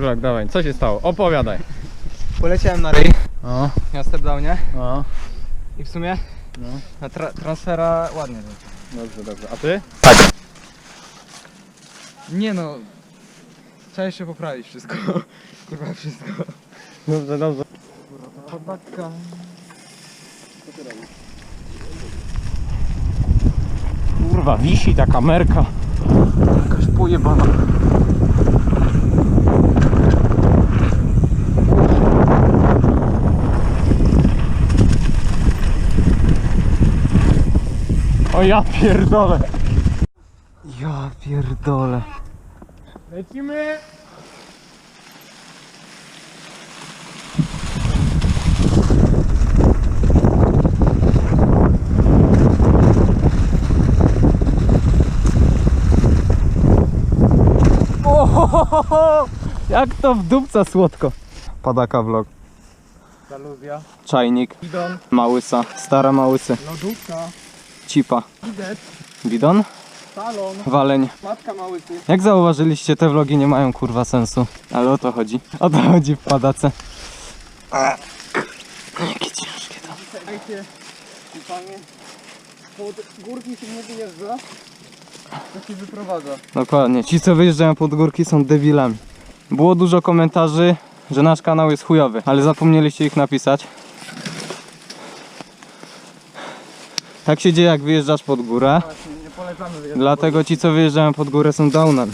Dawaj, co się stało? Opowiadaj. Poleciałem na rej O, na stepdownie o, i w sumie no. na tra transfera ładnie. Dobrze, dobrze. A ty? Nie no, trzeba jeszcze poprawić wszystko. Kurwa wszystko. Dobrze, dobrze. Chodakka. Kurwa, wisi ta kamerka. Jakaś pojebana. O ja pierdolę. Ja pierdolę. Lecimy. Jak to w dupca słodko. Padaka vlog. Zaluzja. Czajnik, Bidon. małysa, stara małysy, Lodówka. cipa. Bidet. Bidon, Salon. waleń. Matka małycy. Jak zauważyliście, te vlogi nie mają kurwa sensu. Ale o to chodzi. O to chodzi w padace. Jakie ciężkie to. I panie, pod górki się nie wyjeżdża, to się wyprowadza. Dokładnie. Ci co wyjeżdżają pod górki są debilami. Było dużo komentarzy, że nasz kanał jest chujowy, ale zapomnieliście ich napisać. Tak się dzieje jak wyjeżdżasz pod górę. Dlatego ci co wyjeżdżają pod górę są downem.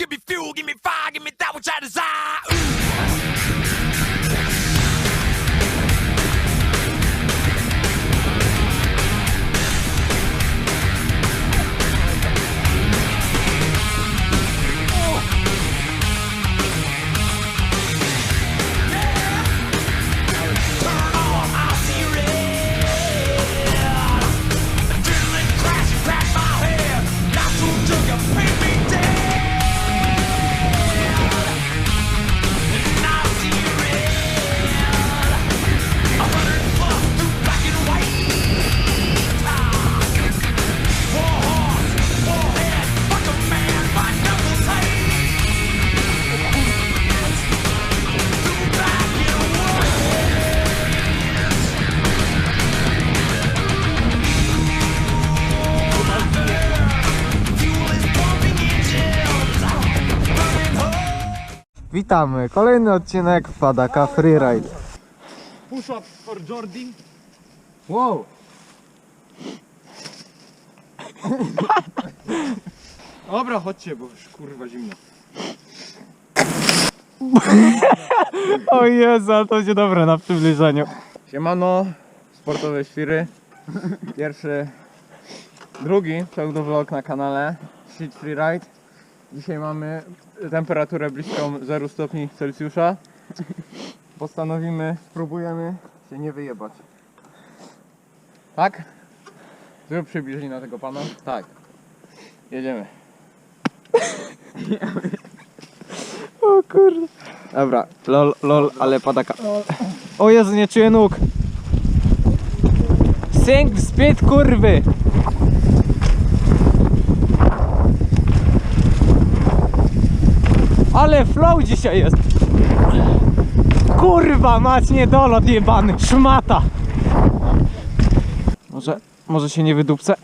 Give me fuel, give me fire, give me that which I desire. Witamy, kolejny odcinek Padaka Freeride. Push up for Jordi. Wow! Dobra, chodźcie, bo już kurwa zimno. O Jezu, ale to będzie dobre na przybliżeniu. Siemano, sportowe świry. Pierwszy, drugi pseudovlog na kanale Shit Freeride. Dzisiaj mamy temperaturę bliską 0 stopni Celsjusza. Postanowimy, spróbujemy się nie wyjebać. Tak? Zrób przybliżenie na tego pana. Tak. Jedziemy. O kurde. Dobra, Lol, lol, ale padaka. O Jezu, nie czuję nóg. Sęk zbyt kurwy. Ale flow dzisiaj jest. Kurwa mać, niedolot jebany, szmata. Może, może się nie wydupcę.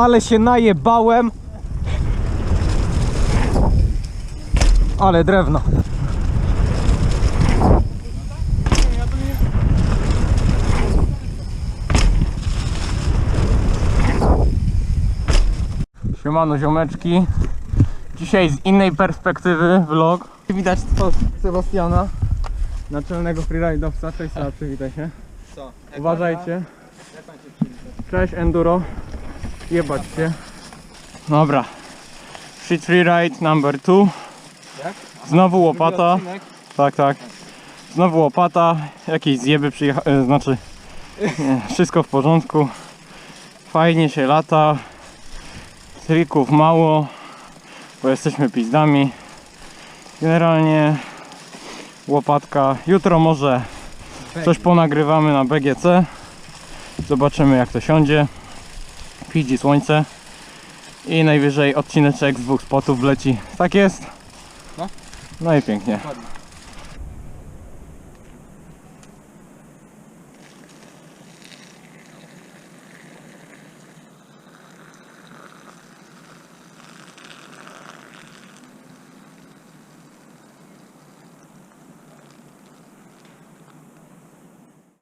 Ale się najebałem. Ale drewno. Siemano ziomeczki. Dzisiaj z innej perspektywy vlog. Widać Sebastiana, naczelnego freeride'owca. Cześć Seba, przywitaj się. Co? Uważajcie. Cześć Enduro. Jebać się. Dobra. Fit Freeride number 2. Jak? Znowu łopata. Tak, tak. Znowu łopata. Jakieś zjeby przyjechały, znaczy nie, wszystko w porządku. Fajnie się lata. Trików mało, bo jesteśmy pizdami. Generalnie łopatka. Jutro może coś ponagrywamy na BGC. Zobaczymy jak to siądzie. Widzi słońce. I najwyżej odcineczek z dwóch spotów wleci. Tak jest? No. No i pięknie.